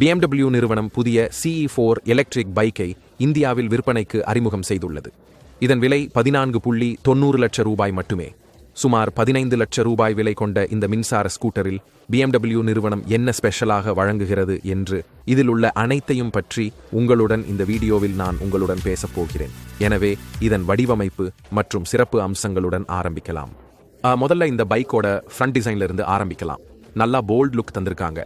BMW நிறுவனம் புதிய CE four electric பைக்கை இந்தியாவில் விற்பனைக்கு அறிமுகம் செய்துள்ளது. இதன் விலை பதினான்கு புள்ளி தொண்ணூறு லட்சம் ரூபாய் மட்டுமே. சுமார் பதினைந்து லட்சம் ரூபாய் விலை கொண்ட இந்த மின்சார ஸ்கூட்டரில் பிஎம்டபிள்யூ நிறுவனம் என்ன ஸ்பெஷலாக வழங்குகிறது என்று இதில் உள்ள அனைத்தையும் பற்றி உங்களுடன் இந்த வீடியோவில் நான் உங்களுடன் பேசப் போகிறேன். எனவே இதன் வடிவமைப்பு மற்றும் சிறப்பு அம்சங்களுடன் ஆரம்பிக்கலாம். முதல்ல இந்த பைக்கோட ஃப்ரண்ட் டிசைன்ல இருந்து ஆரம்பிக்கலாம். நல்லா போல்ட் லுக் தந்திருக்காங்க.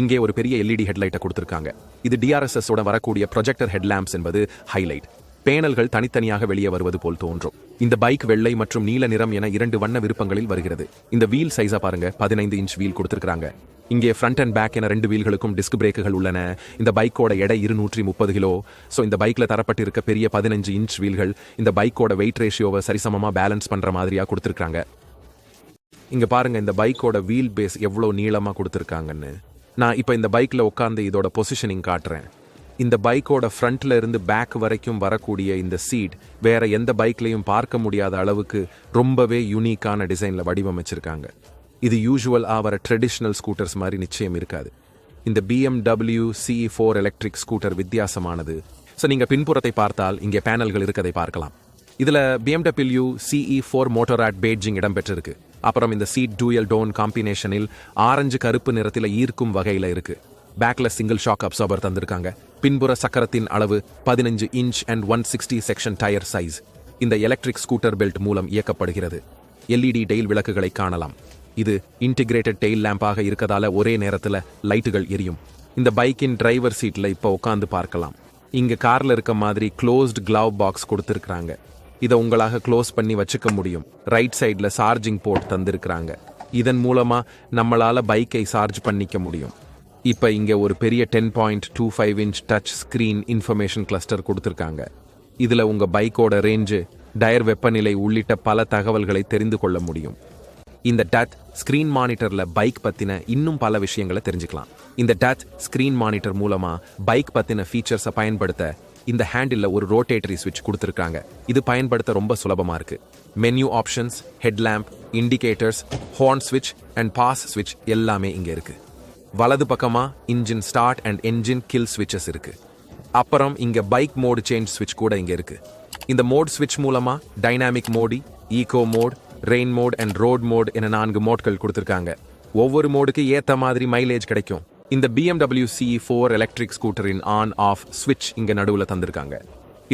இங்கே ஒரு பெரிய எல்இடி ஹெட்லைட்டை கொடுத்துருக்காங்க. இது டிஆர்எஸ்எஸ் வரக்கூடிய ப்ரொஜெக்டர் ஹெட்லாம்ப்ஸ் என்பது ஹைலைட் பேனல்கள் தனித்தனியாக வெளியே வருவது போல் தோன்றும். இந்த பைக் வெள்ளை மற்றும் நீல நிறம் என இரண்டு வண்ண விருப்பங்களில் வருகிறது. இந்த வீல் சைஸா பாருங்க பதினைந்து இன்ச் வீல் கொடுத்துருக்காங்க இங்கே ஃப்ரண்ட் அண்ட் பேக் என ரெண்டு வீல்களுக்கும் டிஸ்க் பிரேக்குகள் உள்ளன. இந்த பைக்கோட எடை இருநூற்றி முப்பது கிலோ. ஸோ இந்த பைக்கில் தரப்பட்டிருக்க பெரிய பதினஞ்சு இன்ச் வீல்கள் இந்த பைக்கோட வெயிட் ரேஷியோவை சரிசமமாக பேலன்ஸ் பண்ணுற மாதிரியா கொடுத்துருக்காங்க இங்கே பாருங்க இந்த பைக்கோட வீல் பேஸ் எவ்வளோ நீளமாக கொடுத்துருக்காங்கன்னு. நான் இப்போ இந்த பைக்ல உட்காந்து இதோட பொசிஷனிங் காட்டுறேன். இந்த பைக்கோட ஃப்ரண்ட்ல இருந்து பேக் வரைக்கும் வரக்கூடிய இந்த சீட் வேற எந்த பைக்லயும் பார்க்க முடியாத அளவுக்கு ரொம்பவே யூனிக்கான டிசைனில் வடிவமைச்சிருக்காங்க. இது யூஷுவல் ஆவர ட்ரெடிஷ்னல் ஸ்கூட்டர்ஸ் மாதிரி நிச்சயம் இருக்காது. இந்த BMW CE four electric scooter வித்தியாசமானது. ஸோ நீங்க பின்புறத்தை பார்த்தால் இங்கே பேனல்கள் இருக்கதை பார்க்கலாம். இதுல BMW CE four Motorrad badging இடம்பெற்றிருக்கு. அப்புறம் இந்த சீட் டூயல் டோன் காம்பினேஷனில் ஆரஞ்சு கருப்பு நிறத்தில் ஈர்க்கும் வகையில இருக்கு. பேக்ல சிங்கிள் ஷாக் அப்சார்பர் தந்திருக்காங்க. பின்புற சக்கரத்தின் அளவு பதினஞ்சு inch and one sixty section tyre size இந்த எலக்ட்ரிக் ஸ்கூட்டர் பெல்ட் மூலம் இயக்கப்படுகிறது. எல்இடி டெயில் விளக்குகளை காணலாம். இது இன்டிகிரேட்டட் டெயில் லேம்பாக இருக்கதால ஒரே நேரத்துல லைட்டுகள் எரியும். இந்த பைக்கின் டிரைவர் சீட்ல இப்போ உட்காந்து பார்க்கலாம். இங்க கார்ல இருக்க மாதிரி க்ளோஸ்ட் கிளவ் பாக்ஸ் கொடுத்திருக்காங்க இதை உங்களாக க்ளோஸ் பண்ணி வச்சுக்க முடியும். ரைட் சைடில் சார்ஜிங் போர்ட் தந்திருக்கிறாங்க. இதன் மூலமாக நம்மளால் பைக்கை சார்ஜ் பண்ணிக்க முடியும். இப்போ இங்கே ஒரு பெரிய ten point two five inch touch screen information cluster கொடுத்துருக்காங்க. இதில் உங்கள் பைக்கோட ரேஞ்சு டயர் வெப்பநிலை உள்ளிட்ட பல தகவல்களை தெரிந்து கொள்ள முடியும். இந்த டச் ஸ்க்ரீன் மானிட்டரில் பைக் பற்றின இன்னும் பல விஷயங்களை தெரிஞ்சுக்கலாம். இந்த டச் ஸ்க்ரீன் மானிட்டர் மூலமாக பைக் பற்றின ஃபீச்சர்ஸை பயன்படுத்த இந்த ஹேண்டில் ஒரு ரோட்டேட்டரி ஸ்விட்ச் கொடுத்துருக்காங்க. இது பயன்படுத்த ரொம்ப சுலபமாக இருக்கு. Menu options headlamp indicators horn ஸ்விட்ச் அண்ட் பாஸ் ஸ்விட்ச் எல்லாமே இங்கே இருக்கு. வலது பக்கமாக engine start and engine kill ஸ்விட்சஸ் இருக்கு. அப்புறம் இங்கே பைக் மோடு சேஞ்ச் ஸ்விட்ச் கூட இங்கே இருக்கு. இந்த மோட் ஸ்விட்ச் மூலமாக dynamic mode eco mode rain mode and road mode என நான்கு மோட்கள் கொடுத்துருக்காங்க. ஒவ்வொரு மோடுக்கு ஏற்ற மாதிரி மைலேஜ் கிடைக்கும். இந்த பிஎம்டபிள்யூ CE ஃபோர் எலக்ட்ரிக் ஸ்கூட்டரின் ஆன் ஆஃப் ஸ்விட்ச் இங்கே நடுவில் தந்திருக்காங்க.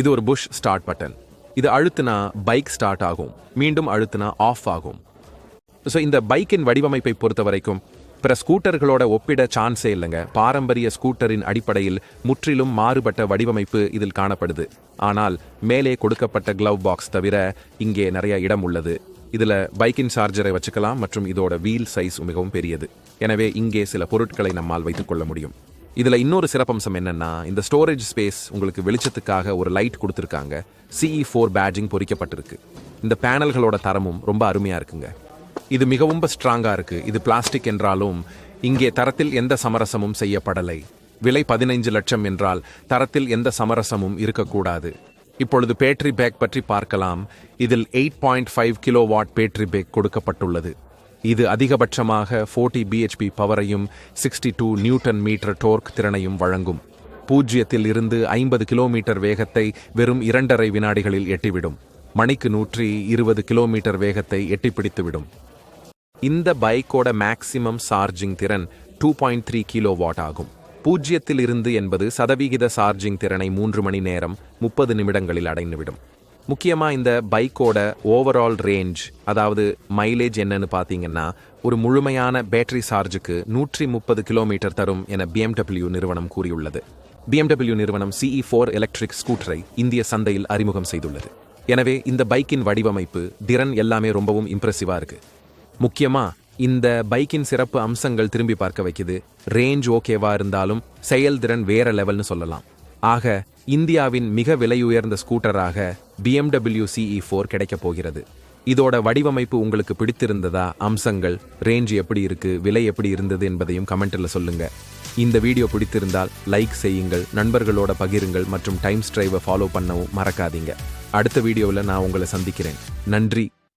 இது ஒரு புஷ் ஸ்டார்ட் பட்டன் இது அழுத்தினா பைக் ஸ்டார்ட் ஆகும். மீண்டும் அழுத்துனா ஆஃப் ஆகும். ஸோ இந்த பைக்கின் வடிவமைப்பை பொறுத்த வரைக்கும் பிற ஸ்கூட்டர்களோட ஒப்பிட சான்ஸே இல்லைங்க. பாரம்பரிய ஸ்கூட்டரின் அடிப்படையில் முற்றிலும் மாறுபட்ட வடிவமைப்பு இதில் காணப்படுது. ஆனால் மேலே கொடுக்கப்பட்ட க்ளவ் பாக்ஸ் தவிர இங்கே நிறைய இடம் உள்ளது. இதில் பைக்கின் சார்ஜரை வச்சுக்கலாம் மற்றும் இதோட வீல் சைஸ் மிகவும் பெரியது. எனவே இங்கே சில பொருட்களை நம்மால் வைத்துக் கொள்ள முடியும். இதில் இன்னொரு சிறப்பம்சம் என்னென்னா இந்த ஸ்டோரேஜ் ஸ்பேஸ் உங்களுக்கு வெளிச்சத்துக்காக ஒரு லைட் கொடுத்துருக்காங்க. சிஇ ஃபோர் பேட்ஜிங் பொறிக்கப்பட்டிருக்கு. இந்த பேனல்களோட தரமும் ரொம்ப அருமையாக இருக்குங்க. இது மிகவும் ஸ்ட்ராங்காக இருக்குது இது பிளாஸ்டிக் என்றாலும் இங்கே தரத்தில் எந்த சமரசமும் செய்யப்படலை. விலை பதினைஞ்சு லட்சம் என்றால் தரத்தில் எந்த சமரசமும் இருக்கக்கூடாது. இப்பொழுது பேட்டரி பேக் பற்றி பார்க்கலாம். இதில் eight point five kilo watt battery pack கொடுக்கப்பட்டுள்ளது. இது அதிகபட்சமாக 40 BHP பவரையும் sixty two newton metre torque திறனையும் வழங்கும். பூஜ்ஜியத்தில் இருந்து ஐம்பது கிலோமீட்டர் வேகத்தை வெறும் இரண்டரை வினாடிகளில் எட்டிவிடும். மணிக்கு நூற்றி இருபது கிலோமீட்டர் வேகத்தை எட்டிப்பிடித்துவிடும். இந்த பைக்கோட மேக்சிமம் சார்ஜிங் திறன் two point three kilo watt ஆகும். பூஜ்ஜியத்தில் இருந்து என்பது சதவிகித சார்ஜிங் திறனை மூன்று மணி நேரம் முப்பது நிமிடங்களில் அடைந்துவிடும். முக்கியமாக இந்த பைக்கோட ஓவரால் ரேஞ்ச் அதாவது மைலேஜ் என்னன்னு பார்த்தீங்கன்னா ஒரு முழுமையான பேட்டரி சார்ஜுக்கு நூற்றி முப்பது கிலோமீட்டர் தரும் என பிஎம்டபிள்யூ நிறுவனம் கூறியுள்ளது. பிஎம்டபிள்யூ நிறுவனம் சிஇ ஃபோர் எலக்ட்ரிக் ஸ்கூட்டரை இந்திய சந்தையில் அறிமுகம் செய்துள்ளது. எனவே இந்த பைக்கின் வடிவமைப்பு திறன் எல்லாமே ரொம்பவும் இம்ப்ரெசிவாக இருக்குது முக்கியமா இந்த பைக்கின் சிறப்பு அம்சங்கள் திரும்பி பார்க்க வைக்குது. ரேஞ்ச் ஓகேவா இருந்தாலும் செயல்திறன் வேற லெவல்னு சொல்லலாம். ஆக இந்தியாவின் மிக விலையுயர்ந்த ஸ்கூட்டராக பிஎம்டபிள்யூ சிஇ ஃபோர் கிடைக்கப் போகிறது. இதோட வடிவமைப்பு உங்களுக்கு பிடித்திருந்ததா? அம்சங்கள் ரேஞ்ச் எப்படி இருக்கு? விலை எப்படி இருந்தது என்பதையும் கமெண்ட்ல சொல்லுங்க. இந்த வீடியோ பிடித்திருந்தால் லைக் செய்யுங்கள் நண்பர்களோட பகிருங்கள் மற்றும் டைம்ஸ் டிரைவை ஃபாலோ பண்ணவும் மறக்காதீங்க. அடுத்த வீடியோவில் நான் உங்களை சந்திக்கிறேன். நன்றி.